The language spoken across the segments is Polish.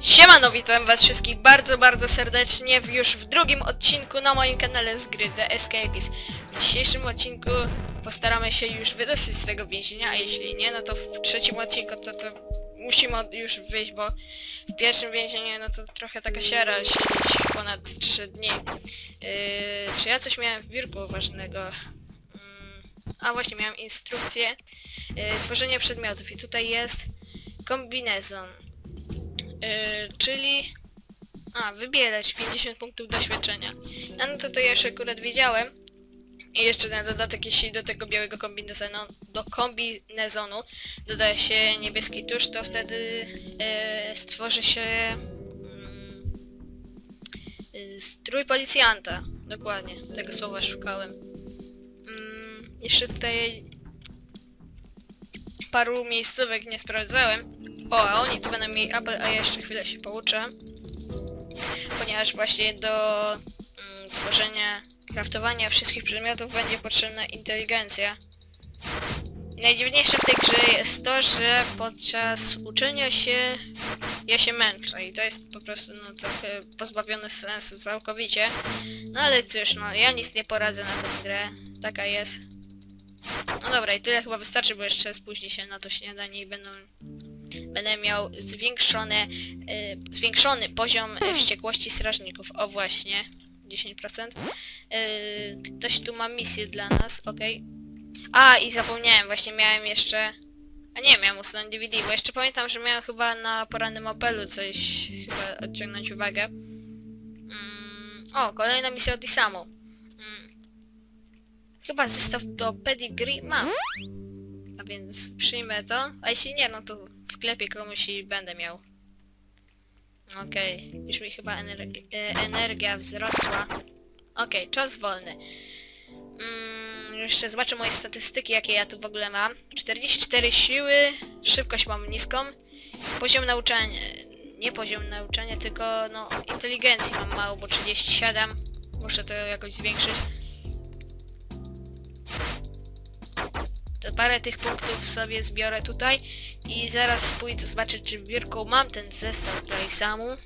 Siemano, witam was wszystkich bardzo, bardzo serdecznie w już w drugim odcinku na moim kanale z gry The Escapist. W dzisiejszym odcinku postaramy się już wydostać z tego więzienia, a jeśli nie, no to w trzecim odcinku to, to musimy już wyjść, bo w pierwszym więzieniu no to trochę taka siara siedzieć ponad 3 dni. Yy, czy ja coś miałem w biurku ważnego? Mm, a właśnie, miałem instrukcję yy, tworzenia przedmiotów i tutaj jest kombinezon. Yy, czyli... A, wybierać 50 punktów doświadczenia. A no to to ja już akurat wiedziałem. I jeszcze na dodatek, jeśli do tego białego kombinezonu, do kombinezonu dodaje się niebieski tusz, to wtedy yy, stworzy się mm, yy, strój policjanta. Dokładnie, tego słowa szukałem. Mm, jeszcze tutaj paru miejscówek nie sprawdzałem. O, a oni tu będą mieli apel, a ja jeszcze chwilę się pouczę. Ponieważ właśnie do mm, tworzenia, craftowania wszystkich przedmiotów będzie potrzebna inteligencja. Najdziwniejsze w tej grze jest to, że podczas uczenia się ja się męczę i to jest po prostu no, trochę pozbawione sensu całkowicie. No ale cóż, no ja nic nie poradzę na tę grę. Taka jest. No dobra, i tyle chyba wystarczy, bo jeszcze spóźni się na to śniadanie i będą będę miał zwiększone, y, zwiększony poziom y, wściekłości strażników. O właśnie, 10%. Y, ktoś tu ma misję dla nas, okej. A, i zapomniałem, właśnie miałem jeszcze... A nie, miałem usunąć DVD, bo jeszcze pamiętam, że miałem chyba na porannym apelu coś chyba odciągnąć uwagę. Mm, o, kolejna misja od Isamu. Mm. Chyba zestaw do pedigree mam. A więc przyjmę to. A jeśli nie, no to wklepię komuś i będę miał. Okej, już mi chyba e, energia wzrosła. Okej, czas wolny. Mm, jeszcze zobaczę moje statystyki, jakie ja tu w ogóle mam. 44 siły, szybkość mam niską. Poziom nauczania, nie poziom nauczania, tylko no inteligencji mam mało, bo 37. Muszę to jakoś zwiększyć. To parę tych punktów sobie zbiorę tutaj i zaraz pójdę zobaczyć, czy w biurku mam ten zestaw dla Isamu.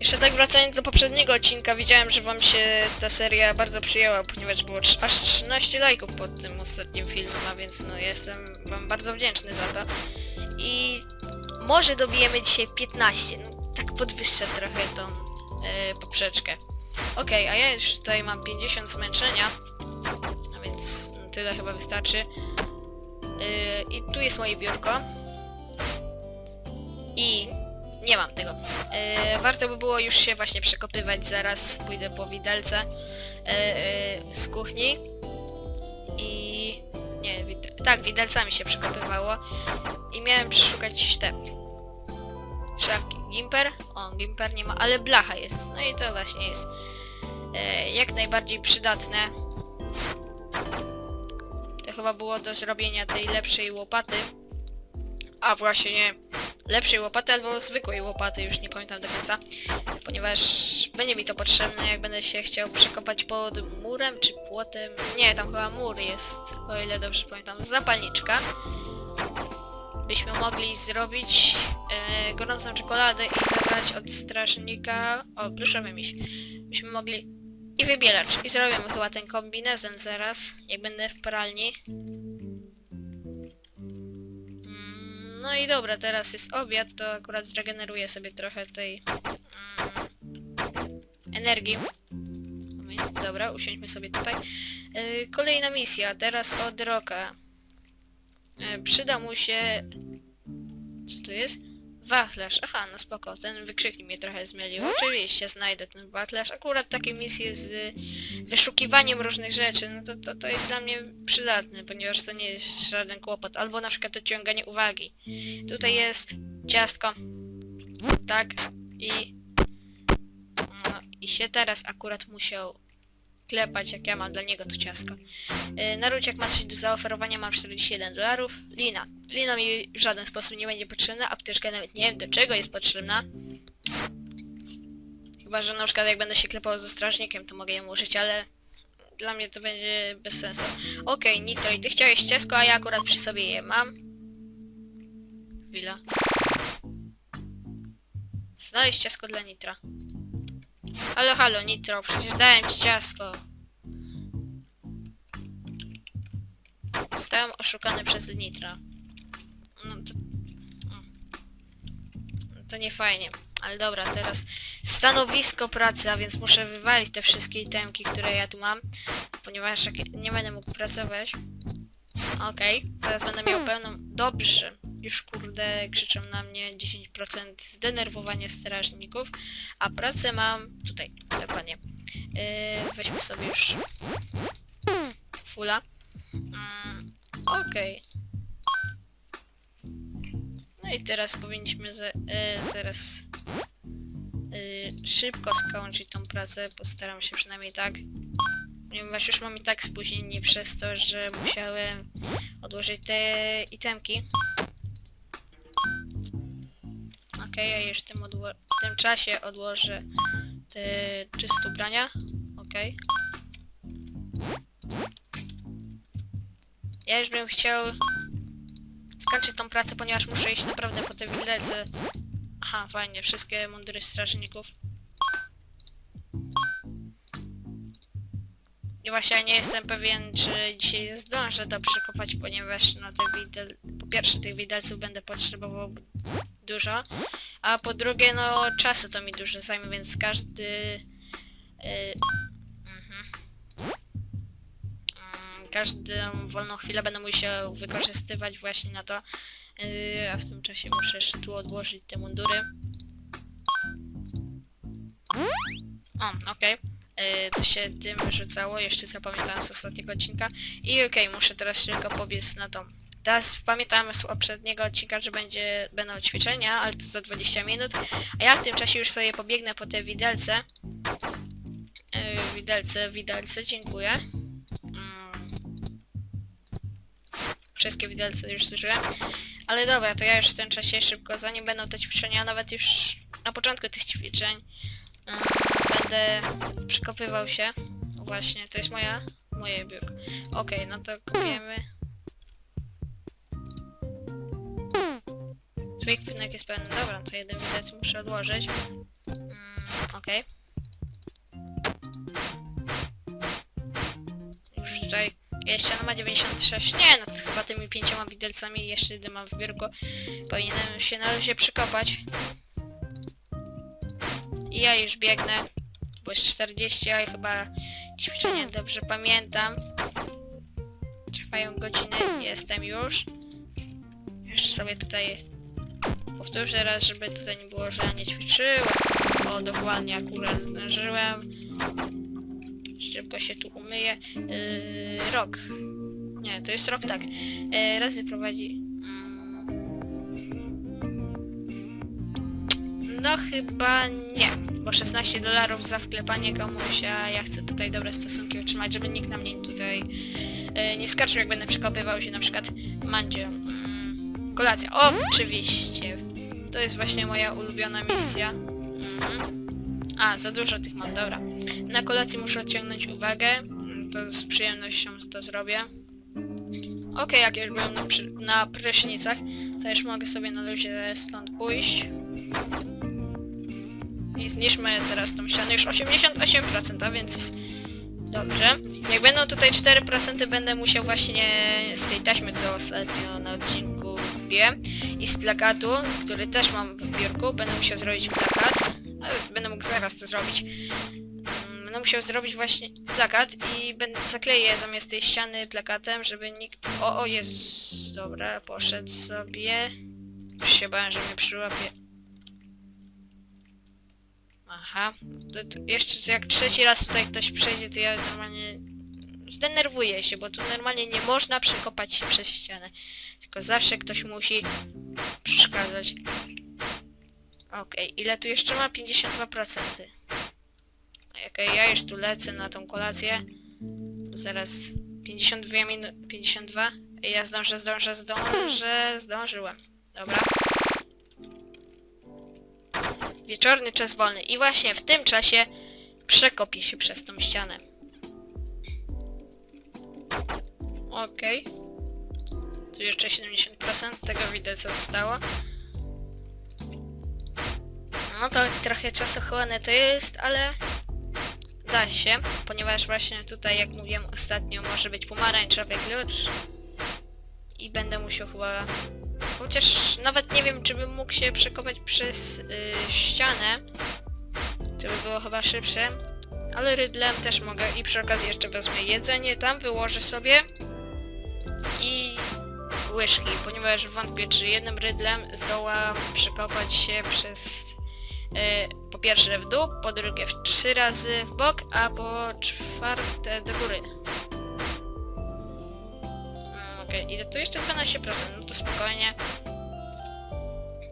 Jeszcze tak wracając do poprzedniego odcinka, widziałem, że wam się ta seria bardzo przyjęła, ponieważ było aż 13 lajków pod tym ostatnim filmem, a więc no jestem wam bardzo wdzięczny za to. I może dobijemy dzisiaj 15, no tak podwyższę trochę tą yy, poprzeczkę. Okej, a ja już tutaj mam 50 zmęczenia, a więc tyle chyba wystarczy. Yy, I tu jest moje biurko. I nie mam tego. Yy, warto by było już się właśnie przekopywać, zaraz pójdę po widelce yy, yy, z kuchni. I... nie, wid- tak, widelcami się przekopywało. I miałem przeszukać te szafki. Gimper? O, Gimper nie ma, ale blacha jest. No i to właśnie jest e, jak najbardziej przydatne. To chyba było do zrobienia tej lepszej łopaty. A właśnie nie. Lepszej łopaty albo zwykłej łopaty, już nie pamiętam do końca. Ponieważ będzie mi to potrzebne, jak będę się chciał przekopać pod murem czy płotem. Nie, tam chyba mur jest, o ile dobrze pamiętam. Zapalniczka byśmy mogli zrobić e, gorącą czekoladę i zabrać od strażnika... O, pluszowy miś. Byśmy mogli... I wybielacz. I zrobimy chyba ten kombinezon zaraz, jak będę w pralni. Mm, No i dobra, teraz jest obiad, to akurat zregeneruję sobie trochę tej mm, energii. Dobra, usiądźmy sobie tutaj. E, Kolejna misja, teraz od Roka. E, Przyda mu się... Co to jest? Wachlarz. Aha, no spoko. Ten wykrzyknik mnie trochę zmylił. Oczywiście znajdę ten wachlarz. Akurat takie misje z wyszukiwaniem różnych rzeczy, no to, to, to jest dla mnie przydatne, ponieważ to nie jest żaden kłopot. Albo na przykład odciąganie uwagi. Tutaj jest ciastko. Tak. I... No, I się teraz akurat musiał klepać, jak ja mam dla niego to ciastko. Yy, Naruciak ma coś do zaoferowania, mam 41 dolarów. Lina. Lina mi w żaden sposób nie będzie potrzebna, apteczka nawet nie wiem do czego jest potrzebna. Chyba, że na przykład jak będę się klepał ze strażnikiem, to mogę ją użyć, ale dla mnie to będzie bez sensu. Okej, Nitro, i ty chciałeś ciastko, a ja akurat przy sobie je mam. Chwila. Znaleźć ciasko dla Nitra. Halo, halo, Nitro, przecież dałem ci ciasko. Zostałem oszukany przez Nitra. No to... No to nie fajnie. Ale dobra, teraz stanowisko pracy, a więc muszę wywalić te wszystkie itemki, które ja tu mam, ponieważ nie będę mógł pracować. Okej, teraz będę miał pełną... Dobrze. Już kurde krzyczą na mnie 10% zdenerwowania strażników, a pracę mam tutaj, dokładnie. Yy, weźmy sobie już fula. Mm, Okej. No i teraz powinniśmy za, e, zaraz e, szybko skończyć tą pracę. Postaram się przynajmniej tak. Ponieważ już mam i tak spóźnienie przez to, że musiałem odłożyć te itemki. Okej, ja już w tym, czasie odłożę te czyste ubrania. Okej. Ja już bym chciał skończyć tą pracę, ponieważ muszę iść naprawdę po te widelce. Aha, fajnie, wszystkie mundury strażników. I właśnie ja nie jestem pewien, czy dzisiaj zdążę to przekopać, ponieważ no te widel... Po pierwsze tych widelców będę potrzebował dużo, a po drugie no czasu to mi dużo zajmie, więc każdy... Yy, mhm. Mm, każdą wolną chwilę będę musiał wykorzystywać właśnie na to, yy, a w tym czasie muszę jeszcze tu odłożyć te mundury. O, okej. Yy, to się tym rzucało, jeszcze zapamiętałem z ostatniego odcinka. I okej, muszę teraz tylko pobiec na to. Teraz pamiętałem z poprzedniego odcinka, że będzie, będą ćwiczenia, ale to za 20 minut. A ja w tym czasie już sobie pobiegnę po te widelce. Yy, widelce, widelce, dziękuję. Mm. Wszystkie widelce już zużyłem. Ale dobra, to ja już w tym czasie szybko, zanim będą te ćwiczenia, nawet już na początku tych ćwiczeń będę przekopywał się. Właśnie, to jest moja, moje biurko. Okej, no to kopiemy. Twój kwinek jest pełny. Dobra, to jeden widelec muszę odłożyć. Mm, Okej. Już tutaj jest ściana ma 96. Nie, no to chyba tymi pięcioma widelcami jeszcze jeden mam w biurku. Powinienem się na razie przekopać. I ja już biegnę. Bo jest 40, a ja chyba ćwiczenie dobrze pamiętam. Trwają godziny, jestem już. Jeszcze sobie tutaj powtórzę raz, żeby tutaj nie było, że ja nie ćwiczyłem. O, dokładnie akurat zdążyłem. Szybko się tu umyję. Yy, rok. Nie, to jest rok, tak. Yy, razy prowadzi... No chyba nie, bo 16 dolarów za wklepanie komuś, a ja chcę tutaj dobre stosunki utrzymać, żeby nikt na mnie tutaj yy, nie skarżył, jak będę przekopywał się na przykład Mandzie. Mm, kolacja, oczywiście. To jest właśnie moja ulubiona misja. Mhm. A, za dużo tych mam, dobra. Na kolacji muszę odciągnąć uwagę. Mm, To z przyjemnością to zrobię. Okej, jak już byłem na, na prysznicach, to już mogę sobie na luzie stąd pójść. I zniszmy teraz tą ścianę. Już 88%, a więc dobrze. Jak będą tutaj 4%, będę musiał właśnie z tej taśmy, co ostatnio na odcinku kupiłem, i z plakatu, który też mam w biurku, będę musiał zrobić plakat. Ale będę mógł zaraz to zrobić. Mm, Będę musiał zrobić właśnie plakat i będę zakleję zamiast tej ściany plakatem, żeby nikt... O, o jest, dobra, poszedł sobie. Już się bałem, że mnie przyłapie. Aha, to, to jeszcze jak trzeci raz tutaj ktoś przejdzie, to ja normalnie zdenerwuję się, bo tu normalnie nie można przekopać się przez ścianę. Tylko zawsze ktoś musi przeszkadzać. Okej, ile tu jeszcze ma? 52%. Okej, ja już tu lecę na tą kolację. Zaraz 52 minut, 52. Ja zdążę, zdążę, zdążę, zdążyłem. Dobra wieczorny czas wolny. I właśnie w tym czasie przekopię się przez tą ścianę. Okej. Okay. Tu jeszcze 70% tego widać zostało. No to trochę czasochłonne to jest, ale da się, ponieważ właśnie tutaj, jak mówiłem ostatnio, może być pomarańczowy klucz i będę musiał chyba Chociaż nawet nie wiem, czy bym mógł się przekopać przez y, ścianę. To by było chyba szybsze. Ale rydlem też mogę i przy okazji jeszcze wezmę jedzenie tam, wyłożę sobie i łyżki, ponieważ wątpię, czy jednym rydlem zdołam przekopać się przez e, po pierwsze w dół, po drugie w trzy razy w bok, a po czwarte do góry. Okej, ile tu jeszcze 12%? No to spokojnie.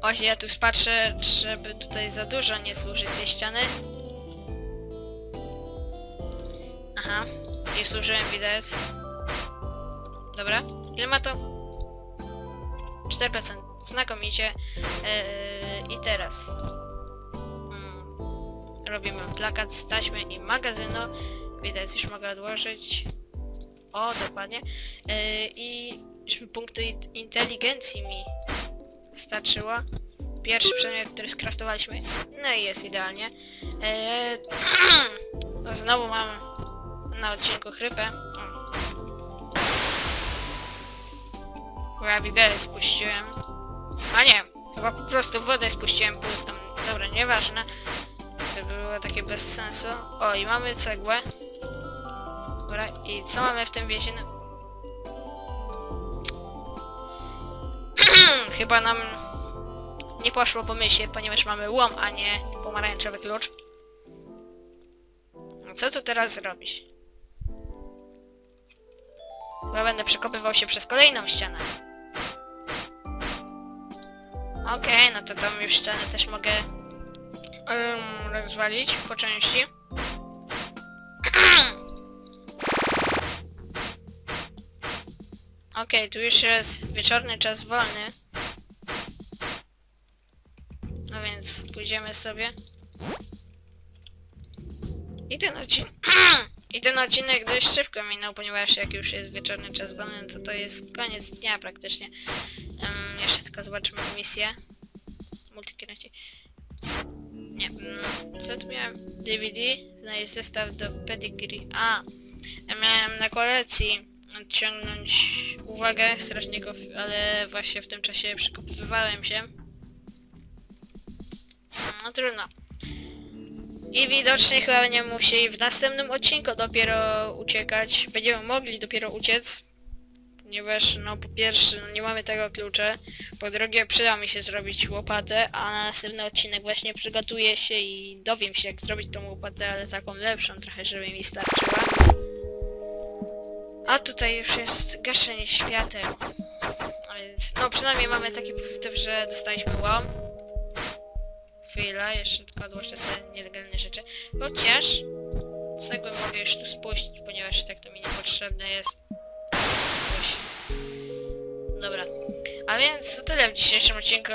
Właśnie ja tu spatrzę, żeby tutaj za dużo nie służyć tej ściany. Aha, nie służyłem widać. Dobra, ile ma to? 4%. Znakomicie. Eee, I teraz mm, robimy plakat z taśmy i magazynu. Widać, już mogę odłożyć. O, dokładnie. Eee, I punkty in- inteligencji mi starczyło. Pierwszy przedmiot, który skraftowaliśmy. No i jest idealnie. Eee, znowu mam na odcinku chrypę. Chyba widelec spuściłem. A nie, chyba po prostu wodę spuściłem pustą. Dobra, nieważne. To było takie bez sensu. O, i mamy cegłę. Dobra, i co mamy w tym więzieniu? Chyba nam nie poszło po myśli, ponieważ mamy łom, a nie pomarańczowy klucz. No co tu teraz zrobić? Chyba będę przekopywał się przez kolejną ścianę. Okej, no to tam już ścianę też mogę um, rozwalić po części. Okej, tu już jest wieczorny czas wolny. No więc pójdziemy sobie. I ten odcinek... I ten odcinek dość szybko minął, ponieważ jak już jest wieczorny czas wolny, to to jest koniec dnia praktycznie. Em, jeszcze tylko zobaczymy misję. Multikręci. Nie, mm, co tu miałem? DVD, znaleźć zestaw do pedigree. A, ja miałem na kolekcji odciągnąć uwagę strażników, ale właśnie w tym czasie przekopywałem się. No trudno. I widocznie chyba będziemy musieli w następnym odcinku dopiero uciekać. Będziemy mogli dopiero uciec. Ponieważ no po pierwsze no, nie mamy tego klucza. Po drugie przyda mi się zrobić łopatę, a na następny odcinek właśnie przygotuję się i dowiem się jak zrobić tą łopatę, ale taką lepszą trochę, żeby mi starczyła. A tutaj już jest gaszenie świateł. A więc, no przynajmniej mamy taki pozytyw, że dostaliśmy łom. Chwila, jeszcze tylko odłożę te nielegalne rzeczy. Chociaż cegłę mogę już tu spuścić, ponieważ tak to mi niepotrzebne jest. Dobra. A więc to tyle w dzisiejszym odcinku.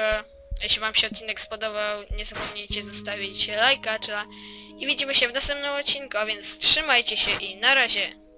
Jeśli wam się odcinek spodobał, nie zapomnijcie zostawić lajka, czy... I widzimy się w następnym odcinku, a więc trzymajcie się i na razie.